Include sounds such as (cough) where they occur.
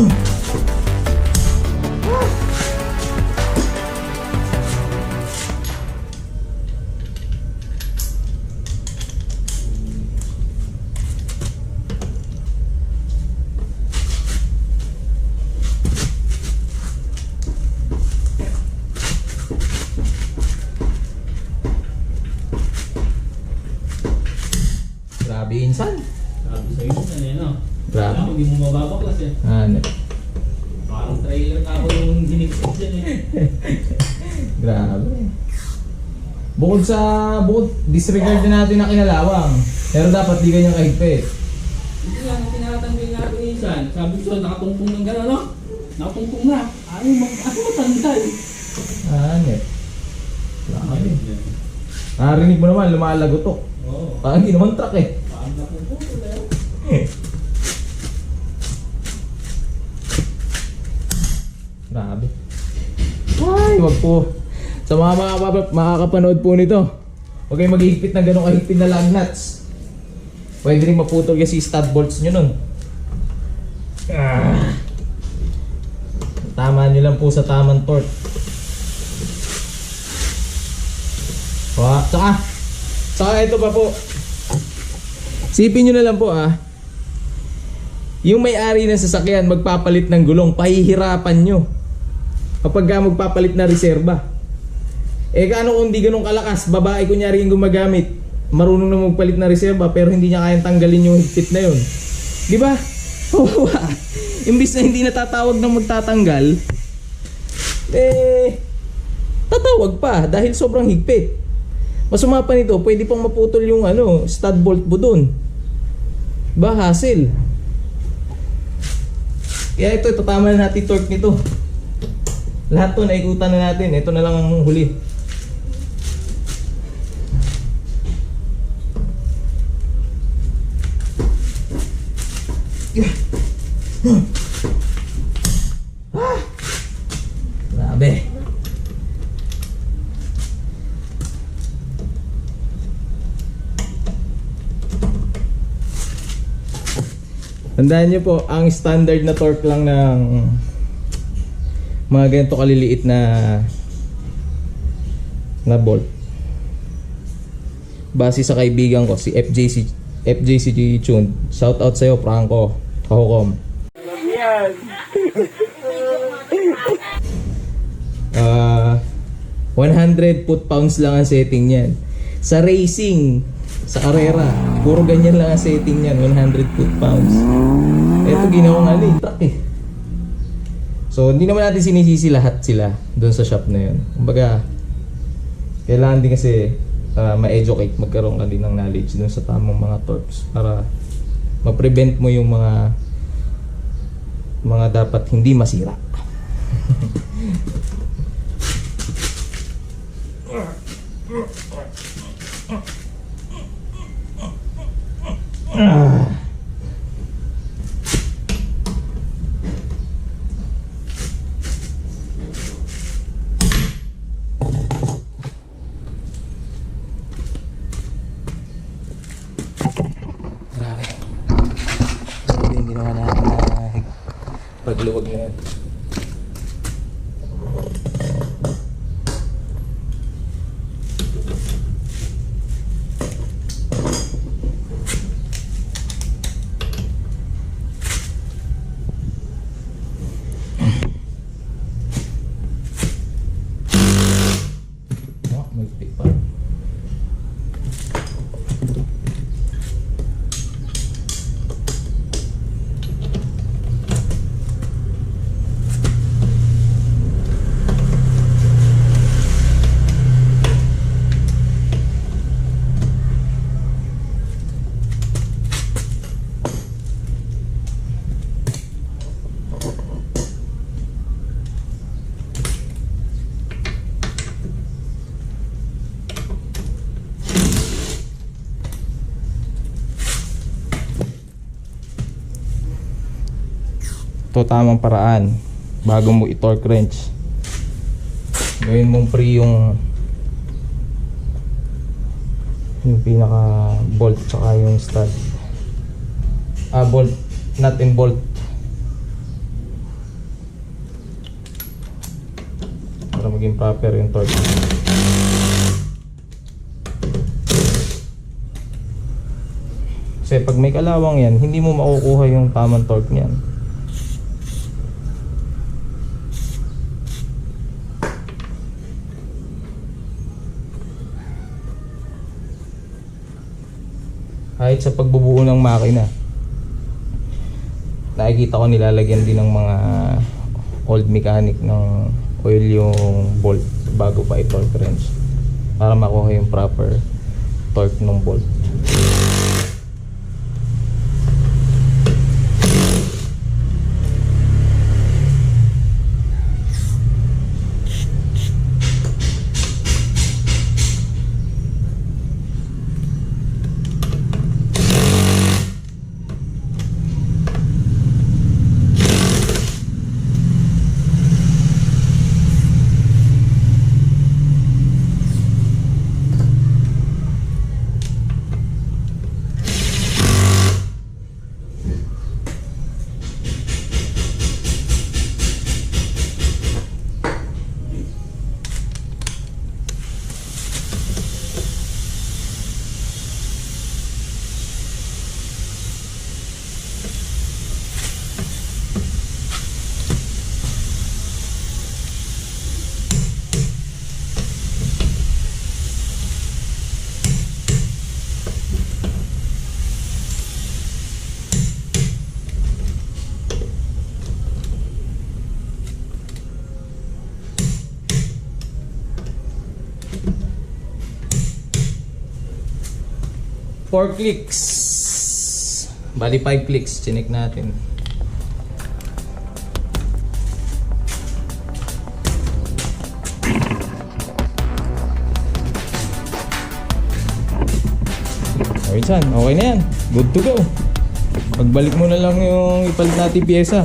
Grabe insan. Sabi sa'yo yun, eh, no? Grabe. Hindi mo mababaklas eh. Ano? Parang trailer ka ako yung hinigpit dyan eh. (laughs) Grabe. Bukod sa, bukod, disregard na natin na kinalawang. Pero dapat di ganyan kahigpit. Hindi nga, nung tinatanggal nga ito minsan, sabi ko sa'yo, nakatungtong ng gano'n, no? Nakatungtong na. Ayaw mag, ayaw matanggal. Ano? Grabe. Narinig mo naman, lumalagotok. Oo. Parang hindi naman truck eh. Paano na po eh. (laughs) Grabe. Ay, wag po. Sa mga makakapa- makakapanood po nito, huwag kayong maghihigpit ng ganong kahigpit na lug nuts. Pwede rin maputol kasi stud bolts nyo nun. Ah. Tama nyo lang po sa tamang torque. Wa, saka, saka ito pa po. Sipin nyo na lang po ah. Yung may-ari ng sasakyan magpapalit ng gulong, pahihirapan nyo. Kapag ka magpapalit na reserba. Eh kaano kung di ganun kalakas, babae kunyari yung gumagamit, marunong na magpalit na reserba pero hindi niya kayang tanggalin yung higpit na yun. Di ba? (laughs) Oo. Imbis na hindi natatawag na magtatanggal, eh, tatawag pa dahil sobrang higpit. Masama pa nito, pwede pang maputol yung ano, stud bolt mo dun. Ba, hassle. Kaya ito, ito tama na natin torque nito. Lahat to naikutan na natin. Ito na lang ang huli. Grabe. Tandaan nyo po, ang standard na torque lang ng mga ganito kaliliit na na bolt. Base sa kaibigan ko, si FJC FJCG Tune. Shout out sa'yo, Franco. Kahukom. (laughs) Ah, 100 foot pounds lang ang setting niyan. Sa racing, sa karera, puro ganyan lang ang setting niyan, 100 foot pounds. Ito ginawang eh, truck eh. So, hindi naman natin sinisisi lahat sila doon sa shop na yun. Kumbaga, kailangan din kasi uh, ma-educate, magkaroon ka din ng knowledge doon sa tamang mga torques para ma-prevent mo yung mga mga dapat hindi masira. (laughs) Ah. Grabe. Grabe yung ginawa natin na pagluwag na yan. Oh, may pick pa. to tamang paraan bago mo i-torque wrench. Gawin mong free yung yung pinaka bolt tsaka yung stud. Ah bolt nut and bolt. Para maging proper yung torque. Kasi pag may kalawang yan hindi mo makukuha yung tamang torque niyan. Kahit sa pagbubuo ng makina. Nakikita ko nilalagyan din ng mga old mechanic ng oil yung bolt bago pa i-torque wrench para makuha yung proper torque ng bolt. Four clicks. Bali 5 clicks, chinik natin. Chan, okay na yan. Good to go. Pagbalik mo na lang yung ipalit natin pyesa.